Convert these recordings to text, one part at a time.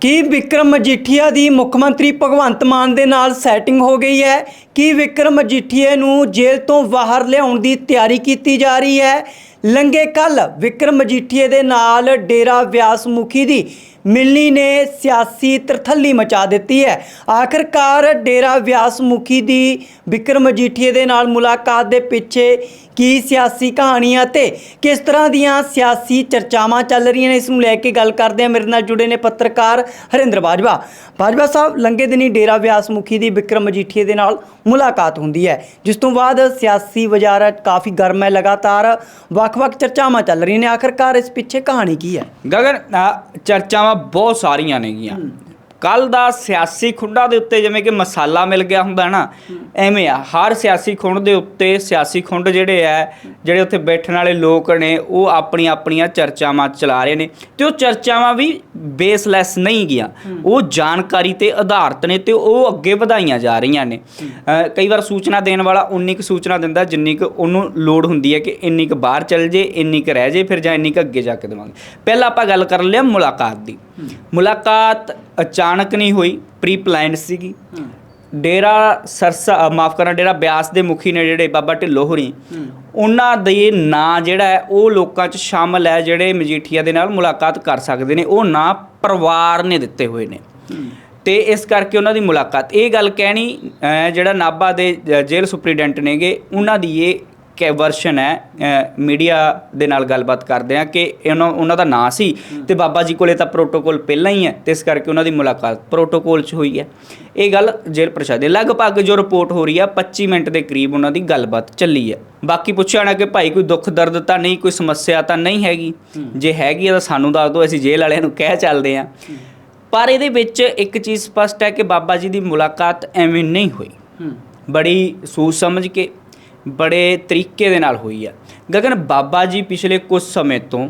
ਕੀ ਵਿਕਰਮ ਮਜੀਠੀਆ ਦੀ ਮੁੱਖ ਮੰਤਰੀ ਭਗਵੰਤ ਮਾਨ ਦੇ ਨਾਲ ਸੈਟਿੰਗ ਹੋ ਗਈ ਹੈ? ਕੀ ਵਿਕਰਮ ਮਜੀਠੀਆ ਨੂੰ ਜੇਲ੍ਹ ਤੋਂ ਬਾਹਰ ਲਿਆਉਣ ਦੀ ਤਿਆਰੀ ਕੀਤੀ ਜਾ ਰਹੀ ਹੈ? ਲੰਗੇ ਕੱਲ ਵਿਕਰਮ ਮਜੀਠੀਆ ਦੇ ਨਾਲ ਡੇਰਾ ਵਿਆਸ ਮੁਖੀ ਦੀ ਮਿਲਣੀ ਨੇ ਸਿਆਸੀ ਤਰਥੱਲੀ ਮਚਾ ਦਿੱਤੀ ਹੈ। ਆਖਰਕਾਰ ਡੇਰਾ ਵਿਆਸ ਮੁਖੀ ਦੀ ਵਿਕਰਮ ਮਜੀਠੀਆ ਦੇ ਨਾਲ ਮੁਲਾਕਾਤ ਦੇ ਪਿੱਛੇ ਕੀ ਸਿਆਸੀ ਕਹਾਣੀਆਂ ਤੇ ਕਿਸ ਤਰ੍ਹਾਂ ਦੀਆਂ ਸਿਆਸੀ ਚਰਚਾਵਾਂ ਚੱਲ ਰਹੀਆਂ ਨੇ? ਇਸ ਨੂੰ ਲੈ ਕੇ ਗੱਲ ਕਰਦੇ ਹਾਂ। ਮੇਰੇ ਨਾਲ ਜੁੜੇ ਨੇ ਪੱਤਰਕਾਰ ਹਰਿੰਦਰ ਬਾਜਵਾ। ਬਾਜਵਾ ਸਾਹਿਬ ਲੰਗੇ ਦਿਨੀ ਡੇਰਾ ਵਿਆਸ ਮੁਖੀ ਦੀ ਵਿਕਰਮ ਮਜੀਠੀਆ ਦੇ ਨਾਲ ਮੁਲਾਕਾਤ ਹੁੰਦੀ ਹੈ ਜਿਸ ਤੋਂ ਬਾਅਦ ਸਿਆਸੀ ਵਜ਼ਾਰਤ ਕਾਫੀ ਗਰਮ ਹੈ ਲਗਾਤਾਰ। ਵੱਖ-ਵੱਖ ਚਰਚਾਵਾਂ ਚੱਲ ਰਹੀਆਂ ਨੇ। ਆਖਰਕਾਰ ਇਸ ਪਿੱਛੇ ਕਹਾਣੀ ਕੀ ਹੈ? ਗਗਨ ਚਰਚਾਵਾਂ ਬਹੁਤ ਸਾਰੀਆਂ ਨੇਗੀਆਂ। ਕੱਲ ਦਾ ਸਿਆਸੀ ਖੁੰਡਾਂ ਦੇ ਉੱਤੇ ਜਿਵੇਂ ਕਿ ਮਸਾਲਾ ਮਿਲ ਗਿਆ ਹੁੰਦਾ ਨਾ, ਐਵੇਂ ਆ, ਹਰ ਸਿਆਸੀ ਖੁੰਡ ਦੇ ਉੱਤੇ ਸਿਆਸੀ ਖੁੰਡ ਜਿਹੜੇ ਆ, ਜਿਹੜੇ ਉੱਥੇ ਬੈਠਣ ਵਾਲੇ ਲੋਕ ਨੇ, ਉਹ ਆਪਣੀਆਂ ਆਪਣੀਆਂ ਚਰਚਾਵਾਂ ਚਲਾ ਰਹੇ ਨੇ ਤੇ ਉਹ ਚਰਚਾਵਾਂ ਵੀ ਬੇਸਲੈਸ ਨਹੀਂ ਗਿਆ। ਉਹ ਜਾਣਕਾਰੀ ਤੇ ਆਧਾਰਿਤ ਨੇ ਤੇ ਉਹ ਅੱਗੇ ਵਧਾਈਆਂ ਜਾ ਰਹੀਆਂ ਨੇ। ਕਈ ਵਾਰ ਸੂਚਨਾ ਦੇਣ ਵਾਲਾ ਉਨੀ ਕੁ ਸੂਚਨਾ ਦਿੰਦਾ ਜਿੰਨੀ ਕੁ ਉਹਨੂੰ ਲੋੜ ਹੁੰਦੀ ਹੈ ਕਿ ਇੰਨੀ ਕੁ ਬਾਹਰ ਚੱਲ ਜੇ, ਇੰਨੀ ਕੁ ਰਹਿ ਜੇ, ਫਿਰ ਜਾਂ ਇੰਨੀ ਕੁ ਅੱਗੇ ਜਾ ਕੇ ਦੇਵਾਂਗੇ। ਪਹਿਲਾਂ ਆਪਾਂ ਗੱਲ ਕਰ ਲਿਆ ਮੁਲਾਕਾਤ ਦੀ। ਮੁਲਾਕਾਤ ਅਚਾਨਕ ਨਹੀਂ ਹੋਈ ਪ੍ਰੀ ਪਲਾਨਡ ਸੀਗੀ। ਡੇਰਾ ਸਰਸਾ ਮਾਫ ਕਰਨਾ ਡੇਰਾ ਬਿਆਸ ਦੇ ਮੁਖੀ ਨੇ ਜਿਹੜੇ ਬਾਬਾ ਢਿੱਲੋਂ ਹੋਰੀ ਉਹਨਾਂ ਦੇ ਨਾਂ ਜਿਹੜਾ ਹੈ ਉਹ ਲੋਕਾਂ 'ਚ ਸ਼ਾਮਲ ਹੈ ਜਿਹੜੇ ਮਜੀਠੀਆ ਦੇ ਨਾਲ ਮੁਲਾਕਾਤ ਕਰ ਸਕਦੇ ਨੇ। ਉਹ ਨਾਂ ਪਰਿਵਾਰ ਨੇ ਦਿੱਤੇ ਹੋਏ ਨੇ। ਤੇ ਇਸ ਕਰਕੇ ਉਹਨਾਂ ਦੀ ਮੁਲਾਕਾਤ। ਇਹ ਗੱਲ ਕਹਿਣੀ ਜਿਹੜਾ ਨਾਭਾ ਦੇ ਜੇਲ੍ਹ ਸੁਪਰੀਡੈਂਟ ਨੇਗੇ ਉਹਨਾਂ ਦੀ ਇਹ ਕਿ ਵਰਸ਼ਨ ਹੈ ਮੀਡੀਆ ਦੇ ਨਾਲ ਗੱਲਬਾਤ ਕਰਦੇ ਆ ਕਿ ਇਹਨਾਂ ਉਹਨਾਂ ਦਾ ਨਾਂ ਸੀ ਤੇ ਬਾਬਾ ਜੀ ਕੋਲੇ ਤਾਂ ਪ੍ਰੋਟੋਕੋਲ ਪਹਿਲਾਂ ਹੀ ਹੈ ਤੇ ਇਸ ਕਰਕੇ ਉਹਨਾਂ ਦੀ ਮੁਲਾਕਾਤ ਪ੍ਰੋਟੋਕੋਲ 'ਚ ਹੋਈ ਹੈ। ਇਹ ਗੱਲ ਜੇਲ੍ਹ ਪ੍ਰਸ਼ਾਦ ਦੇ ਲਗਭਗ ਜੋ ਰਿਪੋਰਟ ਹੋ ਰਹੀ ਹੈ 25 ਮਿੰਟ ਦੇ ਕਰੀਬ ਉਹਨਾਂ ਦੀ ਗੱਲਬਾਤ ਚੱਲੀ ਹੈ। ਬਾਕੀ ਪੁੱਛਿਆ ਨਾ ਕਿ ਭਾਈ ਕੋਈ ਦੁੱਖ ਦਰਦ ਤਾਂ ਨਹੀਂ ਕੋਈ ਸਮੱਸਿਆ ਤਾਂ ਨਹੀਂ ਹੈਗੀ? ਜੇ ਹੈਗੀ ਆ ਤਾਂ ਸਾਨੂੰ ਦੱਸ ਦਿਓ ਅਸੀਂ ਜੇਲ੍ਹ ਵਾਲਿਆਂ ਨੂੰ ਕਹਿ ਚੱਲਦੇ ਆ ਪਰ ਇਹਦੇ ਵਿੱਚ ਇੱਕ ਚੀਜ਼ ਸਪਸ਼ਟ ਹੈ ਕਿ ਬਾਬਾ ਜੀ ਦੀ ਮੁਲਾਕਾਤ ਐਵੇਂ ਨਹੀਂ ਹੋਈ। ਬੜੀ ਸੋਚ ਸਮਝ ਕੇ ਬੜੇ ਤਰੀਕੇ ਦੇ ਨਾਲ ਹੋਈ ਆ। ਗਗਨ, ਬਾਬਾ ਜੀ ਪਿਛਲੇ ਕੁਝ ਸਮੇਂ ਤੋਂ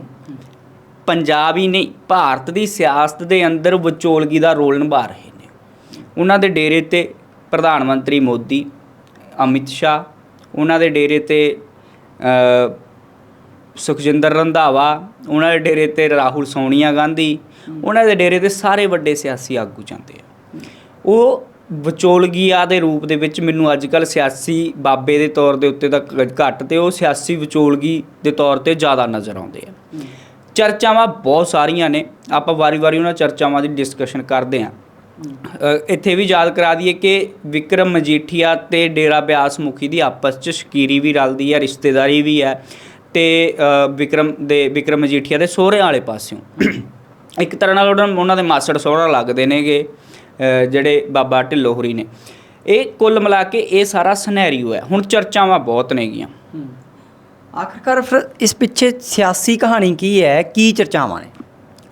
ਪੰਜਾਬ ਹੀ ਨਹੀਂ, ਭਾਰਤ ਦੀ ਸਿਆਸਤ ਦੇ ਅੰਦਰ ਵਿਚੋਲਗੀ ਦਾ ਰੋਲ ਨਿਭਾ ਰਹੇ ਨੇ। ਉਹਨਾਂ ਦੇ ਡੇਰੇ ਤੇ ਪ੍ਰਧਾਨ ਮੰਤਰੀ ਮੋਦੀ, ਅਮਿਤ ਸ਼ਾਹ, ਉਹਨਾਂ ਦੇ ਡੇਰੇ ਤੇ ਸੁਖਜਿੰਦਰ ਰੰਧਾਵਾ, ਉਹਨਾਂ ਦੇ ਡੇਰੇ ਤੇ ਰਾਹੁਲ ਸੋਨੀਆ ਗਾਂਧੀ, ਉਹਨਾਂ ਦੇ ਡੇਰੇ ਤੇ ਸਾਰੇ ਵੱਡੇ ਸਿਆਸੀ ਆਗੂ ਜਾਂਦੇ ਆ। ਉਹ ਵਿਚੋਲਗੀਆ ਦੇ ਰੂਪ ਦੇ ਵਿੱਚ ਮੈਨੂੰ ਅੱਜ ਕੱਲ ਸਿਆਸੀ ਬਾਬੇ ਦੇ ਤੌਰ ਦੇ ਉੱਤੇ ਤਾਂ ਘੱਟ ਤੇ ਉਹ ਸਿਆਸੀ ਵਿਚੋਲਗੀ ਦੇ ਤੌਰ ਤੇ ਜ਼ਿਆਦਾ ਨਜ਼ਰ ਆਉਂਦੇ ਆ। ਚਰਚਾਵਾਂ ਬਹੁਤ ਸਾਰੀਆਂ ਨੇ ਆਪਾਂ ਵਾਰੀ-ਵਾਰੀ ਉਹਨਾਂ ਚਰਚਾਵਾਂ ਦੀ ਡਿਸਕਸ਼ਨ ਕਰਦੇ ਆ ਇੱਥੇ ਵੀ ਯਾਦ ਕਰਾ ਦਈਏ ਕਿ ਵਿਕਰਮ ਮਜੀਠੀਆ ਤੇ ਡੇਰਾ ਬਿਆਸ ਮੁਖੀ ਦੀ ਆਪਸ 'ਚ ਸ਼ਕੀਰੀ ਵੀ ਰਲਦੀ ਹੈ ਰਿਸ਼ਤੇਦਾਰੀ ਵੀ ਹੈ ਤੇ ਵਿਕਰਮ ਦੇ ਵਿਕਰਮ ਮਜੀਠੀਆ ਦੇ ਸਹੁਰੇ ਵਾਲੇ ਪਾਸਿਓਂ। ਇੱਕ ਤਰ੍ਹਾਂ ਨਾਲ ਉਹਨਾਂ ਦੇ ਮਾਸੜ ਸਹੁਰਾ ਲੱਗਦੇ ਨੇਗੇ। ਜਿਹੜੇ ਬਾਬਾ ਢਿੱਲੋਂ ਹੋਰੀ ਨੇ ਇਹ ਕੁੱਲ ਮਿਲਾ ਕੇ ਇਹ ਸਾਰਾ ਸਿਨੈਰੀਓ ਹੈ ਹੁਣ ਚਰਚਾਵਾਂ ਬਹੁਤ ਨੇਗੀਆਂ ਆਖਰਕਾਰ ਫਿਰ ਇਸ ਪਿੱਛੇ ਸਿਆਸੀ ਕਹਾਣੀ ਕੀ ਹੈ? ਕੀ ਚਰਚਾਵਾਂ ਨੇ?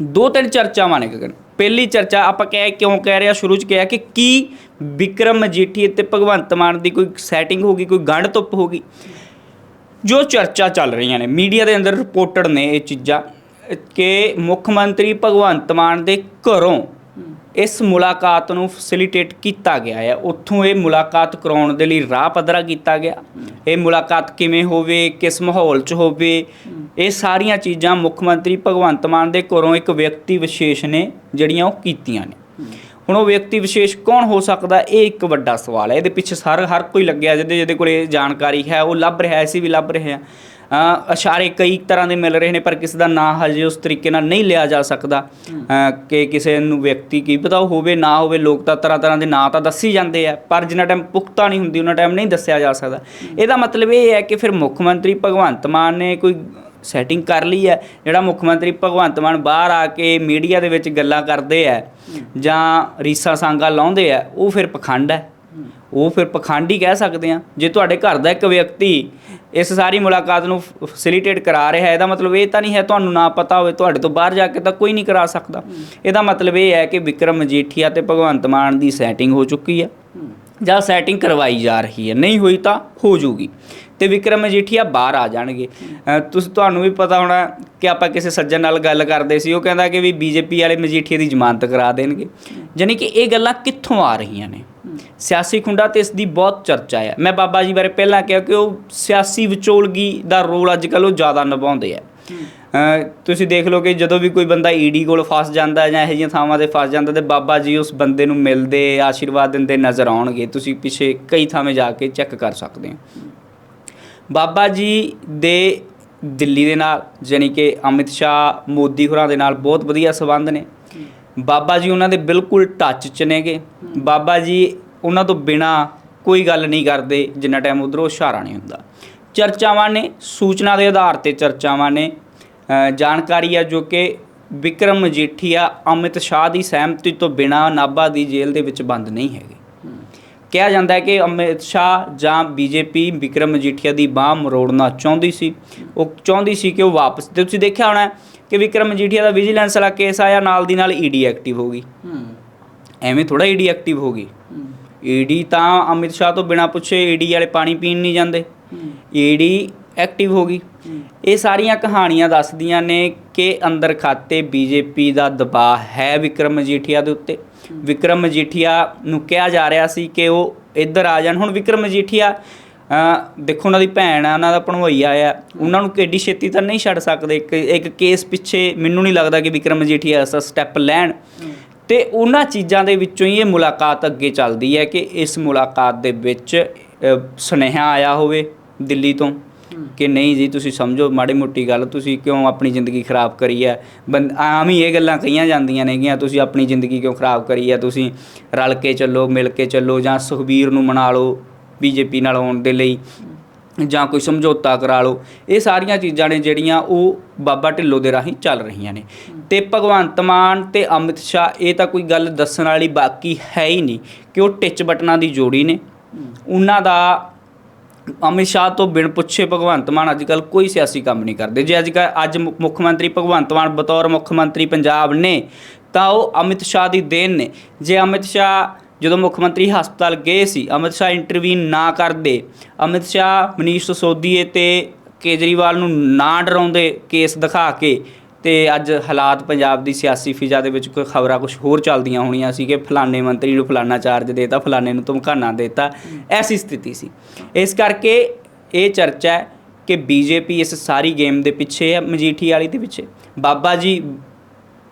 ਦੋ ਤਿੰਨ ਚਰਚਾਵਾਂ ਨੇ ਗਗਨ। ਪਹਿਲੀ ਚਰਚਾ ਆਪਾਂ ਕਹਿ ਕਿਉਂ ਕਹਿ ਰਿਹਾ ਸ਼ੁਰੂ ਚ ਕਿਹਾ ਕਿ ਕੀ ਵਿਕਰਮ ਮਜੀਠੀ ਤੇ ਭਗਵੰਤ ਮਾਨ ਦੀ ਕੋਈ ਸੈਟਿੰਗ ਹੋਗੀ ਕੋਈ ਗੰਢ ਧੁੱਪ ਹੋਗੀ ਜੋ ਚਰਚਾ ਚੱਲ ਰਹੀਆਂ ਨੇ ਮੀਡੀਆ ਦੇ ਅੰਦਰ ਰਿਪੋਰਟਡ ਨੇ ਇਹ ਚੀਜ਼ਾਂ ਕਿ ਮੁੱਖ ਮੰਤਰੀ ਭਗਵੰਤ ਮਾਨ ਦੇ ਘਰੋਂ ਇਸ ਮੁਲਾਕਾਤ ਨੂੰ ਫੈਸਿਲਿਟੇਟ ਕੀਤਾ ਗਿਆ ਹੈ। ਉੱਥੋਂ ਇਹ ਮੁਲਾਕਾਤ ਕਰਾਉਣ ਦੇ ਲਈ ਰਾਹ ਪੱਧਰਾ ਕੀਤਾ ਗਿਆ। ਇਹ ਮੁਲਾਕਾਤ ਕਿਵੇਂ ਹੋਵੇ, ਕਿਸ ਮਾਹੌਲ 'ਚ ਹੋਵੇ, ਇਹ ਸਾਰੀਆਂ ਚੀਜ਼ਾਂ ਮੁੱਖ ਮੰਤਰੀ ਭਗਵੰਤ ਮਾਨ ਦੇ ਘਰੋਂ ਇੱਕ ਵਿਅਕਤੀ ਵਿਸ਼ੇਸ਼ ਨੇ, ਜਿਹੜੀਆਂ ਉਹ ਕੀਤੀਆਂ ਨੇ। ਹੁਣ ਉਹ ਵਿਅਕਤੀ ਵਿਸ਼ੇਸ਼ ਕੌਣ ਹੋ ਸਕਦਾ, ਇਹ ਇੱਕ ਵੱਡਾ ਸਵਾਲ ਹੈ। ਇਹਦੇ ਪਿੱਛੇ ਸਾਰ, ਹਰ ਕੋਈ ਲੱਗਿਆ ਜਿਹਦੇ ਜਿਹਦੇ ਕੋਲੇ ਇਹ ਜਾਣਕਾਰੀ ਹੈ, ਉਹ ਲੱਭ ਰਿਹਾ ਅਸੀਂ ਵੀ ਲੱਭ ਰਹੇ ਹਾਂ। ਇਸ਼ਾਰੇ ਕਈ ਤਰ੍ਹਾਂ ਦੇ ਮਿਲ ਰਹੇ ਨੇ ਪਰ ਕਿਸੇ ਦਾ ਨਾਂ ਹਜੇ ਉਸ ਤਰੀਕੇ ਨਾਲ ਨਹੀਂ ਲਿਆ ਜਾ ਸਕਦਾ। ਕਿ ਕਿਸੇ ਨੂੰ ਵਿਅਕਤੀ ਕੀ ਪਤਾ ਹੋਵੇ, ਨਾ ਹੋਵੇ, ਲੋਕ ਤਾਂ ਤਰ੍ਹਾਂ ਤਰ੍ਹਾਂ ਦੇ ਨਾਂ ਤਾਂ ਦੱਸੀ ਜਾਂਦੇ ਆ, ਪਰ ਜਿੰਨਾ ਟਾਈਮ ਪੁਖਤਾ ਨਹੀਂ ਹੁੰਦੀ ਉਹਨਾਂ ਟਾਈਮ ਨਹੀਂ ਦੱਸਿਆ ਜਾ ਸਕਦਾ। ਇਹਦਾ ਮਤਲਬ ਇਹ ਹੈ ਕਿ ਫਿਰ ਮੁੱਖ ਮੰਤਰੀ ਭਗਵੰਤ ਮਾਨ ਨੇ ਕੋਈ ਸੈਟਿੰਗ ਕਰ ਲਈ ਹੈ, ਜਿਹੜਾ ਮੁੱਖ ਮੰਤਰੀ ਭਗਵੰਤ ਮਾਨ ਬਾਹਰ ਆ ਕੇ ਮੀਡੀਆ ਦੇ ਵਿੱਚ ਗੱਲਾਂ ਕਰਦੇ ਆ ਜਾਂ ਰੀਸਾ ਸਾਂਗਾ ਲਾਉਂਦੇ ਆ, ਉਹ ਫਿਰ ਪਖੰਡ ਹੈ। ਉਹ ਫਿਰ ਪਖੰਡ ਕਹਿ ਸਕਦੇ ਆ ਜੇ ਤੁਹਾਡੇ ਘਰ ਦਾ ਇੱਕ ਵਿਅਕਤੀ ਇਸ ਸਾਰੀ ਮੁਲਾਕਾਤ ਨੂੰ ਫੈਸਿਲਿਟੇਟ ਕਰਾ ਰਿਹਾ ਹੈ ਇਹਦਾ ਮਤਲਬ ਇਹ ਤਾਂ ਨਹੀਂ ਹੈ ਤੁਹਾਨੂੰ ਨਾ ਪਤਾ ਹੋਵੇ ਤੁਹਾਡੇ ਤੋਂ ਬਾਹਰ ਜਾ ਕੇ ਤਾਂ ਕੋਈ ਨਹੀਂ ਕਰਾ ਸਕਦਾ। ਇਹਦਾ ਮਤਲਬ ਇਹ ਹੈ ਕਿ ਵਿਕਰਮ ਮਜੀਠੀਆ ਤੇ ਭਗਵੰਤ ਮਾਨ ਦੀ ਸੈਟਿੰਗ ਹੋ ਚੁੱਕੀ ਹੈ। ਜਾਂ ਸੈਟਿੰਗ ਕਰਵਾਈ ਜਾ ਰਹੀ ਹੈ। ਨਹੀਂ ਹੋਈ ਤਾਂ ਹੋ ਜੂਗੀ। ਤੇ ਵਿਕਰਮ ਮਜੀਠੀਆ ਬਾਹਰ ਆ ਜਾਣਗੇ। ਤੁਸੀਂ ਤੁਹਾਨੂੰ ਵੀ ਪਤਾ ਹੋਣਾ ਕਿ ਆਪਾਂ ਕਿਸੇ ਸੱਜਣ ਨਾਲ ਗੱਲ ਕਰਦੇ ਸੀ। ਉਹ ਕਹਿੰਦਾ ਕਿ ਵੀ ਬੀਜੇਪੀ ਵਾਲੇ ਮਜੀਠੀਆ ਦੀ ਜ਼ਮਾਨਤ ਕਰਾ ਦੇਣਗੇ। ਯਾਨੀ ਕਿ ਇਹ ਗੱਲਾਂ ਕਿੱਥੋਂ ਆ ਰਹੀਆਂ ਨੇ? ਸਿਆਸੀ ਖੁੰਡਾ ਤੇ ਇਸ ਦੀ ਬਹੁਤ ਚਰਚਾ ਹੈ। ਮੈਂ ਬਾਬਾ ਜੀ ਬਾਰੇ ਪਹਿਲਾਂ ਕਿਹਾ ਕਿ ਉਹ ਸਿਆਸੀ ਵਿਚੋਲਗੀ ਦਾ ਰੋਲ ਅੱਜ ਕੱਲ੍ਹ ਉਹ ਜ਼ਿਆਦਾ ਨਿਭਾਉਂਦੇ ਆ। ਤੁਸੀਂ ਦੇਖ ਲਓ ਕਿ ਜਦੋਂ ਵੀ ਕੋਈ ਬੰਦਾ ਈਡੀ ਕੋਲ ਫਸ ਜਾਂਦਾ ਜਾਂ ਇਹੋ ਜਿਹੀਆਂ ਥਾਵਾਂ ਤੇ ਫਸ ਜਾਂਦਾ ਤੇ ਬਾਬਾ ਜੀ ਉਸ ਬੰਦੇ ਨੂੰ ਮਿਲਦੇ, ਆਸ਼ੀਰਵਾਦ ਦਿੰਦੇ ਨਜ਼ਰ ਆਉਣਗੇ। ਤੁਸੀਂ ਪਿੱਛੇ ਕਈ ਥਾਵੇਂ ਜਾ ਕੇ ਚੈੱਕ ਕਰ ਸਕਦੇ ਹੋ। ਬਾਬਾ ਜੀ ਦੇ ਦਿੱਲੀ ਦੇ ਨਾਲ, ਜਾਣੀ ਕਿ ਅਮਿਤ ਸ਼ਾਹ ਮੋਦੀ ਹੋਰਾਂ ਦੇ ਨਾਲ ਬਹੁਤ ਵਧੀਆ ਸਬੰਧ ਨੇ। ਬਾਬਾ ਜੀ ਉਹਨਾਂ ਦੇ ਬਿਲਕੁਲ ਟੱਚ 'ਚ ਨੇਗੇ। ਬਾਬਾ ਜੀ ਉਹਨਾਂ ਤੋਂ ਬਿਨਾ ਕੋਈ ਗੱਲ ਨਹੀਂ ਕਰਦੇ ਜਿੰਨਾ ਟਾਈਮ ਉਧਰੋਂ ਇਸ਼ਾਰਾ ਨਹੀਂ ਹੁੰਦਾ। ਚਰਚਾਵਾਂ ਨੇ ਸੂਚਨਾ ਦੇ ਆਧਾਰ ਤੇ ਚਰਚਾਵਾਂ ਨੇ। ਜਾਣਕਾਰੀ ਆ ਜੋ ਕਿ ਵਿਕਰਮ ਮਜੀਠੀਆ ਅਮਿਤ ਸ਼ਾਹ ਦੀ ਸਹਿਮਤੀ ਤੋਂ ਬਿਨਾ ਨਾਭਾ ਦੀ ਜੇਲ੍ਹ ਦੇ ਵਿੱਚ ਬੰਦ ਨਹੀਂ ਹੈਗੇ। ਕਿਹਾ ਜਾਂਦਾ ਹੈ ਕਿ ਅਮਿਤ ਸ਼ਾਹ ਜਾਂ ਬੀਜੇਪੀ ਵਿਕਰਮ ਮਜੀਠੀਆ ਦੀ ਬਾਹ ਮਰੋੜਨਾ ਚਾਹੁੰਦੀ ਸੀ। ਉਹ ਚਾਹੁੰਦੀ ਸੀ ਕਿ ਉਹ ਵਾਪਸ ਤੇ ਤੁਸੀਂ ਦੇਖਿਆ ਹੋਣਾ ਕਿ ਵਿਕਰਮ ਮਜੀਠੀਆ ਦਾ ਵਿਜੀਲੈਂਸ ਵਾਲਾ ਕੇਸ ਆਇਆ ਨਾਲ ਦੀ ਨਾਲ ਈਡੀ ਐਕਟਿਵ ਹੋ ਗਈ। ਐਵੇਂ ਥੋੜਾ ਈਡੀ ਐਕਟਿਵ ਹੋ ਗਈ। ਈਡੀ ਤਾਂ ਅਮਿਤ ਸ਼ਾਹ ਤੋਂ ਬਿਨਾ ਪੁੱਛੇ ਈਡੀ ਵਾਲੇ ਪਾਣੀ ਪੀਣ ਨਹੀਂ ਜਾਂਦੇ। ਈਡੀ ਐਕਟਿਵ ਹੋ ਗਈ। ਇਹ ਸਾਰੀਆਂ ਕਹਾਣੀਆਂ ਦੱਸਦੀਆਂ ਨੇ ਕਿ ਅੰਦਰ ਖਾਤੇ ਬੀਜੇਪੀ ਦਾ ਦਬਾਅ ਹੈ ਵਿਕਰਮ ਮਜੀਠੀਆ ਦੇ ਉੱਤੇ। ਵਿਕਰਮ ਮਜੀਠੀਆ ਨੂੰ ਕਿਹਾ ਜਾ ਰਿਹਾ ਸੀ ਕਿ ਉਹ ਇੱਧਰ ਆ ਜਾਣ। ਹੁਣ ਵਿਕਰਮ ਮਜੀਠੀਆ ਦੇਖੋ ਉਹਨਾਂ ਦੀ ਭੈਣ ਆ ਉਹਨਾਂ ਦਾ ਭਣਵਈਆ ਆ। ਉਹਨਾਂ ਨੂੰ ਕਿੱਡੀ ਛੇਤੀ ਤਾਂ ਨਹੀਂ ਛੱਡ ਸਕਦੇ। ਇੱਕ ਇੱਕ ਕੇਸ ਪਿੱਛੇ ਮੈਨੂੰ ਨਹੀਂ ਲੱਗਦਾ ਕਿ ਵਿਕਰਮ ਮਜੀਠੀਆ ਐਸਾ ਸਟੈਪ ਲੈਣ। ਤੇ ਉਹਨਾਂ ਚੀਜ਼ਾਂ ਦੇ ਵਿੱਚੋਂ ਹੀ ਇਹ ਮੁਲਾਕਾਤ ਅੱਗੇ ਚੱਲਦੀ ਹੈ ਕਿ ਇਸ ਮੁਲਾਕਾਤ ਦੇ ਵਿੱਚ ਸੁਨੇਹਾ ਆਇਆ ਹੋਵੇ ਦਿੱਲੀ ਤੋਂ ਕਿ ਨਹੀਂ ਜੀ, ਤੁਸੀਂ ਸਮਝੋ ਮਾੜੀ ਮੋਟੀ ਗੱਲ, ਤੁਸੀਂ ਕਿਉਂ ਆਪਣੀ ਜ਼ਿੰਦਗੀ ਖਰਾਬ ਕਰੀ ਹੈ? ਬੰਦ, ਆਮ ਹੀ ਇਹ ਗੱਲਾਂ ਕਹੀਆਂ ਜਾਂਦੀਆਂ ਨੇਗੀਆਂ, ਤੁਸੀਂ ਆਪਣੀ ਜ਼ਿੰਦਗੀ ਕਿਉਂ ਖਰਾਬ ਕਰੀ ਹੈ? ਤੁਸੀਂ ਰਲ ਕੇ ਚੱਲੋ, ਮਿਲ ਕੇ ਚੱਲੋ ਜਾਂ ਸੁਖਬੀਰ ਨੂੰ ਮਨਾ ਲਓ, ਬੀਜੇਪੀ ਨਾਲ ਆਉਣ ਦੇ ਲਈ। ਜਾਂ ਕੋਈ ਸਮਝੌਤਾ ਕਰਾ ਲਓ, ਇਹ ਸਾਰੀਆਂ ਚੀਜ਼ਾਂ ਨੇ ਜਿਹੜੀਆਂ ਉਹ ਬਾਬਾ ਢਿੱਲੋਂ ਦੇ ਰਾਹੀਂ ਚੱਲ ਰਹੀਆਂ ਨੇ। ਤੇ ਭਗਵੰਤ ਮਾਨ ਤੇ ਅਮਿਤ ਸ਼ਾਹ, ਇਹ ਤਾਂ ਕੋਈ ਗੱਲ ਦੱਸਣ ਵਾਲੀ ਬਾਕੀ ਹੈ ਹੀ ਨਹੀਂ ਕਿ ਉਹ ਟਿਚ ਬਟਨਾਂ ਦੀ ਜੋੜੀ ਨੇ। ਉਹਨਾਂ ਦਾ ਅਮਿਤ ਸ਼ਾਹ ਤੋਂ ਬਿਨ ਪੁੱਛੇ ਭਗਵੰਤ ਮਾਨ ਅੱਜ ਕੱਲ ਕੋਈ ਸਿਆਸੀ ਕੰਮ ਨਹੀਂ ਕਰਦੇ। ਜੇ ਅੱਜ ਕੱਲ੍ਹ ਅੱਜ ਮੁੱਖ ਮੰਤਰੀ ਭਗਵੰਤ ਮਾਨ, ਬਤੌਰ ਮੁੱਖ ਮੰਤਰੀ ਪੰਜਾਬ ਨੇ, ਤਾਂ ਉਹ ਅਮਿਤ ਸ਼ਾਹ ਦੀ ਦੇਣ ਨੇ। ਜੇ ਅਮਿਤ ਸ਼ਾਹ ਜਦੋਂ ਮੁੱਖ ਮੰਤਰੀ ਹਸਪਤਾਲ ਗਏ ਸੀ ਅਮਿਤ ਸ਼ਾਹ ਇੰਟਰਵੀਨ ਨਾ ਕਰਦੇ ਅਮਿਤ ਸ਼ਾਹ ਮਨੀਸ਼ ਸਿਸੋਦੀਏ ਤੇ ਕੇਜਰੀਵਾਲ ਨੂੰ ਨਾ ਡਰਾਉਂਦੇ ਕੇਸ ਦਿਖਾ ਕੇ ਤੇ ਅੱਜ ਹਾਲਾਤ ਪੰਜਾਬ ਦੀ ਸਿਆਸੀ ਫਿਜ਼ਾ ਦੇ ਵਿੱਚ ਕੋਈ ਖਬਰਾਂ ਕੁਝ ਹੋਰ ਚੱਲਦੀਆਂ ਹੋਣੀਆਂ ਸੀ ਕਿ ਫਲਾਣੇ ਮੰਤਰੀ ਨੂੰ ਫਲਾਣਾ ਚਾਰਜ ਦੇਤਾ, ਫਲਾਣੇ ਨੂੰ ਧਮਕਾਣਾ ਦੇਤਾ, ਐਸੀ ਸਥਿਤੀ ਸੀ। ਇਸ ਕਰਕੇ ਇਹ ਚਰਚਾ ਹੈ ਕਿ ਬੀਜੇਪੀ ਇਸ ਸਾਰੀ ਗੇਮ ਦੇ ਪਿੱਛੇ ਹੈ ਮਜੀਠੀ ਵਾਲੀ ਦੇ ਪਿੱਛੇ। ਬਾਬਾ ਜੀ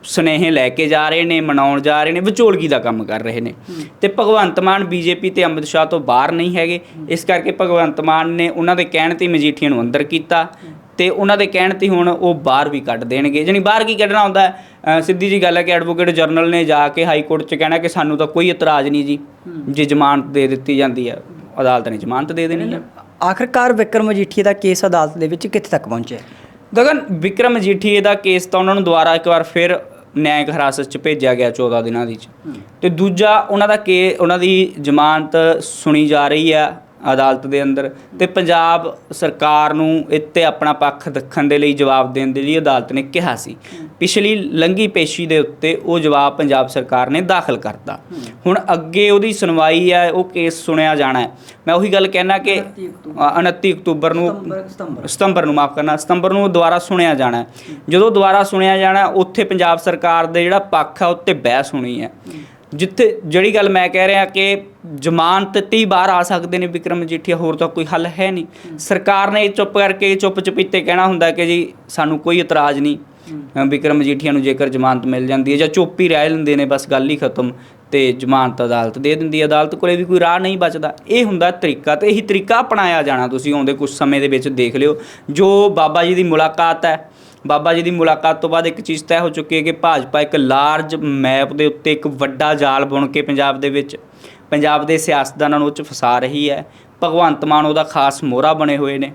ਸੁਨੇਹੇ ਲੈ ਕੇ ਜਾ ਰਹੇ ਨੇ ਮਨਾਉਣ ਜਾ ਰਹੇ ਨੇ ਵਿਚੋਲਗੀ ਦਾ ਕੰਮ ਕਰ ਰਹੇ ਨੇ। ਤੇ ਭਗਵੰਤ ਮਾਨ ਬੀਜੇਪੀ ਤੇ ਅੰਮ੍ਰਿਤ ਸ਼ਾਹ ਤੋਂ ਬਾਹਰ ਨਹੀਂ ਹੈਗੇ। ਇਸ ਕਰਕੇ ਭਗਵੰਤ ਮਾਨ ਨੇ ਉਹਨਾਂ ਦੇ ਕਹਿਣ ਤੇ ਮਜੀਠੀਆ ਨੂੰ ਅੰਦਰ ਕੀਤਾ ਤੇ ਉਹਨਾਂ ਦੇ ਕਹਿਣ ਤੇ ਹੁਣ ਉਹ ਬਾਹਰ ਵੀ ਕੱਢ ਦੇਣਗੇ। ਜਾਣੀ ਬਾਹਰ ਕੀ ਕੱਢਣਾ ਹੁੰਦਾ ਸਿੱਧੀ ਜੀ ਗੱਲ ਹੈ ਕਿ ਐਡਵੋਕੇਟ ਜਨਰਲ ਨੇ ਜਾ ਕੇ ਹਾਈ ਕੋਰਟ 'ਚ ਕਹਿਣਾ ਕਿ ਸਾਨੂੰ ਤਾਂ ਕੋਈ ਇਤਰਾਜ਼ ਨਹੀਂ ਜੀ। ਜੇ ਜ਼ਮਾਨਤ ਦੇ ਦਿੱਤੀ ਜਾਂਦੀ ਹੈ ਅਦਾਲਤ ਨੇ ਜ਼ਮਾਨਤ ਦੇ ਦੇਣੀ ਹੈ। ਆਖਰਕਾਰ ਵਿਕਰਮ ਮਜੀਠੀਆ ਦਾ ਕੇਸ ਅਦਾਲਤ ਦੇ ਵਿੱਚ ਕਿੱਥੇ ਤੱਕ ਪਹੁੰਚਿਆ? ਗਗਨ ਵਿਕਰਮ ਮਜੀਠੀਏ ਦਾ ਕੇਸ ਤਾਂ ਉਹਨਾਂ ਨੂੰ ਦੁਬਾਰਾ ਇੱਕ ਵਾਰ ਫਿਰ ਨਿਆਇਕ ਹਿਰਾਸਤ 'ਚ ਭੇਜਿਆ ਗਿਆ 14 ਦਿਨਾਂ ਦੀ 'ਚ। ਤੇ ਦੂਜਾ ਉਹਨਾਂ ਦਾ ਕੇ ਉਹਨਾਂ ਦੀ ਜ਼ਮਾਨਤ ਸੁਣੀ ਜਾ ਰਹੀ ਹੈ। ਅਦਾਲਤ ਦੇ ਅੰਦਰ ਤੇ ਪੰਜਾਬ ਸਰਕਾਰ ਨੂੰ ਇੱਥੇ ਆਪਣਾ ਪੱਖ ਦੱਖਣ ਦੇ ਲਈ ਜਵਾਬ ਦੇਣ ਦੇ ਲਈ ਅਦਾਲਤ ਨੇ ਕਿਹਾ ਸੀ। ਪਿਛਲੀ ਲੰਗੀ ਪੇਸ਼ੀ ਦੇ ਉੱਤੇ ਉਹ ਜਵਾਬ ਪੰਜਾਬ ਸਰਕਾਰ ਨੇ ਦਾਖਲ ਕਰਤਾ। ਹੁਣ ਅੱਗੇ ਉਹਦੀ ਸੁਣਵਾਈ ਹੈ ਉਹ ਕੇਸ ਸੁਣਿਆ ਜਾਣਾ ਹੈ। ਮੈਂ ਉਹੀ ਗੱਲ ਕਹਿਣਾ ਕਿ 29 ਅ, 29 ਅਕਤੂਬਰ ਨੂੰ ਸਤੰਬਰ ਨੂੰ ਮਾਫ ਕਰਨਾ ਸਤੰਬਰ ਨੂੰ ਦੁਬਾਰਾ ਸੁਣਿਆ ਜਾਣਾ ਹੈ। ਜਦੋਂ ਦੁਬਾਰਾ ਸੁਣਿਆ ਜਾਣਾ ਹੈ, ਉੱਥੇ ਪੰਜਾਬ ਸਰਕਾਰ ਦੇ ਜਿਹੜਾ ਪੱਖ ਆ ਉੱਤੇ ਬਹਿਸ ਹੋਣੀ ਹੈ। ਜਿੱਥੇ ਜਿਹੜੀ ਗੱਲ ਮੈਂ ਕਹਿ ਰਿਹਾ ਕਿ ਜ਼ਮਾਨਤ ਤੇ ਹੀ ਬਾਹਰ ਆ ਸਕਦੇ ਨੇ ਵਿਕਰਮ ਮਜੀਠੀਆ ਹੋਰ ਤਾਂ ਕੋਈ ਹੱਲ ਹੈ ਨਹੀਂ। ਸਰਕਾਰ ਨੇ ਚੁੱਪ ਕਰਕੇ ਚੁੱਪ ਚਪੀਤੇ ਕਹਿਣਾ ਹੁੰਦਾ ਕਿ ਜੀ ਸਾਨੂੰ ਕੋਈ ਇਤਰਾਜ਼ ਨਹੀਂ ਵਿਕਰਮ ਮਜੀਠੀਆ ਨੂੰ ਜੇਕਰ ਜ਼ਮਾਨਤ ਮਿਲ ਜਾਂਦੀ ਹੈ ਜਾਂ ਚੁੱਪ ਹੀ ਰਹਿ ਲੈਂਦੇ ਨੇ ਬਸ ਗੱਲ ਹੀ ਖਤਮ ਤੇ ਜ਼ਮਾਨਤ ਅਦਾਲਤ ਦੇ ਦਿੰਦੀ ਹੈ। ਅਦਾਲਤ ਕੋਲੇ ਵੀ ਕੋਈ ਰਾਹ ਨਹੀਂ ਬਚਦਾ। ਇਹ ਹੁੰਦਾ ਤਰੀਕਾ ਤੇ ਇਹੀ ਤਰੀਕਾ ਅਪਣਾਇਆ ਜਾਣਾ ਤੁਸੀਂ ਆਉਂਦੇ ਕੁਝ ਸਮੇਂ ਦੇ ਵਿੱਚ ਦੇਖ ਲਿਓ। ਜੋ ਬਾਬਾ ਜੀ ਦੀ ਮੁਲਾਕਾਤ ਹੈ ਬਾਬਾ ਜੀ ਦੀ ਮੁਲਾਕਾਤ ਤੋਂ ਬਾਅਦ ਇੱਕ ਚੀਜ਼ ਤੈਅ ਹੋ ਚੁੱਕੀ ਹੈ ਕਿ ਭਾਜਪਾ ਇੱਕ ਲਾਰਜ ਮੈਪ ਦੇ ਉੱਤੇ ਇੱਕ ਵੱਡਾ ਜਾਲ ਬੁਣ ਕੇ ਪੰਜਾਬ ਦੇ ਵਿੱਚ, ਪੰਜਾਬ ਦੇ ਸਿਆਸਤਦਾਨਾਂ ਨੂੰ ਉਹ 'ਚ ਫਸਾ ਰਹੀ ਹੈ। ਭਗਵੰਤ ਮਾਨ ਉਹਦਾ ਖਾਸ ਮੋਹਰਾ ਬਣੇ ਹੋਏ ਨੇ।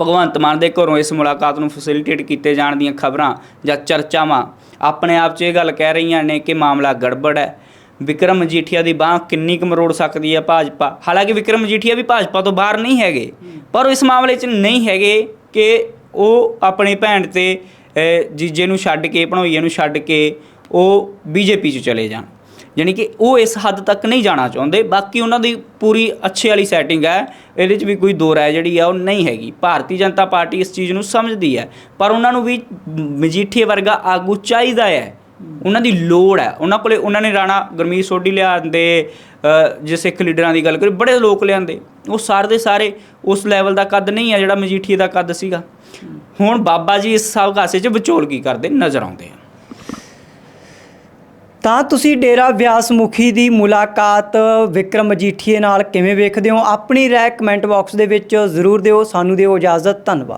ਭਗਵੰਤ ਮਾਨ ਦੇ ਘਰੋਂ ਇਸ ਮੁਲਾਕਾਤ ਨੂੰ ਫੈਸਿਲਿਟੇਟ ਕੀਤੇ ਜਾਣ ਦੀਆਂ ਖਬਰਾਂ ਜਾਂ ਚਰਚਾਵਾਂ ਆਪਣੇ ਆਪ 'ਚ ਇਹ ਗੱਲ ਕਹਿ ਰਹੀਆਂ ਨੇ ਕਿ ਮਾਮਲਾ ਗੜਬੜ ਹੈ। ਵਿਕਰਮ ਮਜੀਠੀਆ ਦੀ ਬਾਹ ਕਿੰਨੀ ਕੁ ਮਰੋੜ ਸਕਦੀ ਹੈ ਭਾਜਪਾ? ਹਾਲਾਂਕਿ ਵਿਕਰਮ ਮਜੀਠੀਆ ਵੀ ਭਾਜਪਾ ਤੋਂ ਬਾਹਰ ਨਹੀਂ ਹੈਗੇ, ਪਰ ਉਹ ਇਸ ਮਾਮਲੇ 'ਚ ਨਹੀਂ ਹੈਗੇ ਕਿ ਉਹ ਆਪਣੀ ਭੈਣ ਤੇ ਜੀਜੇ ਨੂੰ ਛੱਡ ਕੇ, ਭਣੋਈਏ ਨੂੰ ਛੱਡ ਕੇ ਉਹ ਬੀਜੇਪੀ 'ਚ ਚਲੇ ਜਾਣ। ਯਾਨੀ ਕਿ ਉਹ ਇਸ ਹੱਦ ਤੱਕ ਨਹੀਂ ਜਾਣਾ ਚਾਹੁੰਦੇ। ਬਾਕੀ ਉਹਨਾਂ ਦੀ ਪੂਰੀ ਅੱਛੇ ਵਾਲੀ ਸੈਟਿੰਗ ਹੈ। ਇਹਦੇ 'ਚ ਵੀ ਕੋਈ ਦੋ ਰਾਏ ਜਿਹੜੀ ਆ, ਉਹ ਨਹੀਂ ਹੈਗੀ। ਭਾਰਤੀ ਜਨਤਾ ਪਾਰਟੀ ਇਸ ਚੀਜ਼ ਨੂੰ ਸਮਝਦੀ ਹੈ। ਪਰ ਉਹਨਾਂ ਨੂੰ ਵੀ ਮਜੀਠੀਏ ਵਰਗਾ ਆਗੂ ਚਾਹੀਦਾ ਹੈ। ਉਹਨਾਂ ਦੀ ਲੋੜ ਹੈ। ਉਹਨਾਂ ਕੋਲੇ ਉਹਨਾਂ ਨੇ ਰਾਣਾ ਗਰਮੀਤ ਸੋਢੀ ਲਿਆਂਦੇ ਜੇ ਸਿੱਖ ਲੀਡਰਾਂ ਦੀ ਗੱਲ ਕਰੀ ਬੜੇ ਲੋਕ ਲਿਆਂਦੇ। ਉਹ ਸਾਰੇ ਦੇ ਸਾਰੇ ਉਸ ਲੈਵਲ ਦਾ ਕੱਦ ਨਹੀਂ ਹੈ ਜਿਹੜਾ ਮਜੀਠੀਏ ਦਾ ਕੱਦ ਸੀਗਾ। ਹੁਣ ਬਾਬਾ ਜੀ ਇਸ ਸਭ ਕਾਸੇ 'ਚ ਵਿਚੋਲਗੀ ਕਰਦੇ? ਨਜ਼ਰ ਆਉਂਦੇ ਆ ਤਾਂ ਤੁਸੀਂ ਡੇਰਾ ਵਿਆਸ ਮੁਖੀ ਦੀ ਮੁਲਾਕਾਤ ਵਿਕਰਮ ਮਜੀਠੀਏ ਨਾਲ ਕਿਵੇਂ ਵੇਖਦੇ ਹੋ? ਆਪਣੀ ਰਾਏ ਕਮੈਂਟ ਬਾਕਸ ਦੇ ਵਿੱਚ ਜ਼ਰੂਰ ਦਿਓ, ਸਾਨੂੰ ਦਿਓ ਇਜਾਜ਼ਤ, ਧੰਨਵਾਦ।